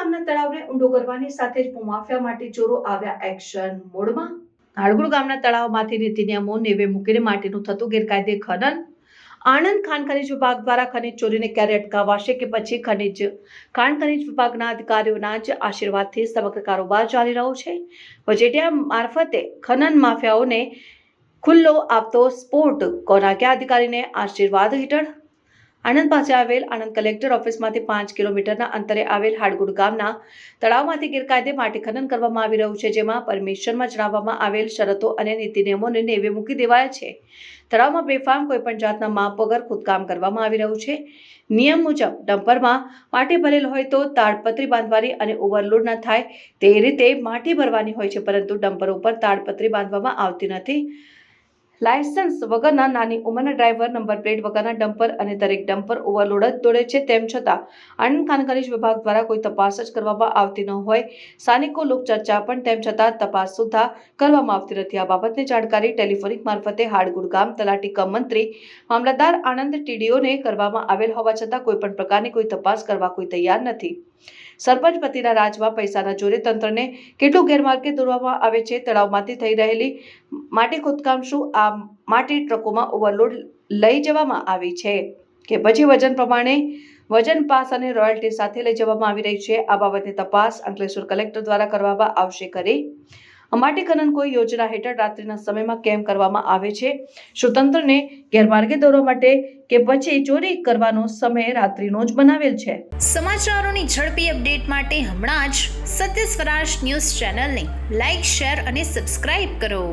તળાવને ઊંડો કરવાની સાથે જ ભૂમાફિયા માટે ચોરો આવ્યા એક્શન મોડમાં. હાળગુડ ગામના તળાવમાંથી નીતિ નિયમો નેવે મૂકીને માટીનું થતું ગેરકાયદે ખનન. આણંદ ખાણ ખનિજ વિભાગ દ્વારા ખનિજ ચોરીને ક્યારે અટકાવાશે કે પછી ખનીજ ખાણ ખનીજ વિભાગના અધિકારીઓના જ આશીર્વાદથી સમગ્ર કારોબાર ચાલી રહ્યો છે. વચેટિયા મારફતે ખનન માફિયાઓને ખુલ્લો આપતો સ્પોર્ટ. કોના ક્યાં અધિકારીને આશીર્વાદ હેઠળ આણંદ પાસે આવેલ આણંદ કલેક્ટર ઓફિસમાંથી પાંચ કિલોમીટરના અંતરે આવેલ હાડગુડ ગામના તળાવમાંથી ગેરકાયદે માટી ખનન કરવામાં આવી રહ્યું છે, જેમાં પરમિશનમાં જણાવવામાં આવેલ શરતો અને નીતિ નિયમોને નેવે મૂકી દેવાયા છે. તળાવમાં બેફામ કોઈપણ જાતના માપ વગર ખોદકામ કરવામાં આવી રહ્યું છે. નિયમ મુજબ ડમ્પરમાં માટી ભરેલ હોય તો તાડપત્રી બાંધવાની અને ઓવરલોડ ન થાય તે રીતે માટી ભરવાની હોય છે, પરંતુ ડમ્પર ઉપર તાડપત્રી બાંધવામાં આવતી નથી. લાયસન્સ વગરના નાની ઉંમરના ડ્રાઈવર, નંબર પ્લેટ વગરના ડમ્પર અને દરેક ડમ્પર ઓવરલોડ જ દોડે છે. તેમ છતાં, આણંદ ખાન વિભાગ દ્વારા કોઈ તપાસ જ કરવામાં આવતી ન હોય. સ્થાનિકો લોક ચર્ચા પણ તેમ છતાં તપાસ સુદ્ધા કરવામાં આવતી નથી. આ બાબતની જાણકારી ટેલિફોનિક મારફતે હાડગુડ ગામ તલાટી કમ મંત્રી મામલતદાર આણંદ ટીડીઓને કરવામાં આવેલ હોવા છતાં કોઈ પણ પ્રકારની કોઈ તપાસ કરવા કોઈ તૈયાર નથી. સરપંચ પતિના રાજમાં પૈસાના જોરે તંત્રને કેટલું ગેરમાર્ગે દોરવામાં આવે છે તળાવમાંથી થઈ રહેલી માટી ખોદકામ શું આ માટી ટ્રકોમાં ઓવરલોડ લઈ જવામાં આવી છે કે પછી વજન પ્રમાણે વજન પાસ અને રોયલ્ટી સાથે લઈ જવામાં આવી રહી છે? આ બાબતની તપાસ અંકલેશ્વર કલેક્ટર દ્વારા કરવામાં આવશે કરી ખનન કોઈ યોજના હેઠળ રાત્રિના સમયમાં કેમ કરવામાં આવે છે? શું તંત્રને ગેરમાર્ગે દોરવા માટે કે પછી ચોરી કરવાનો સમય રાત્રિનો જ બનાવેલ છે. સમાચારોની ઝડપી અપડેટ માટે હમણાં જ સત્ય સ્વરાજ ન્યૂઝ ચેનલને લાઇક શેર અને સબસ્ક્રાઇબ કરો.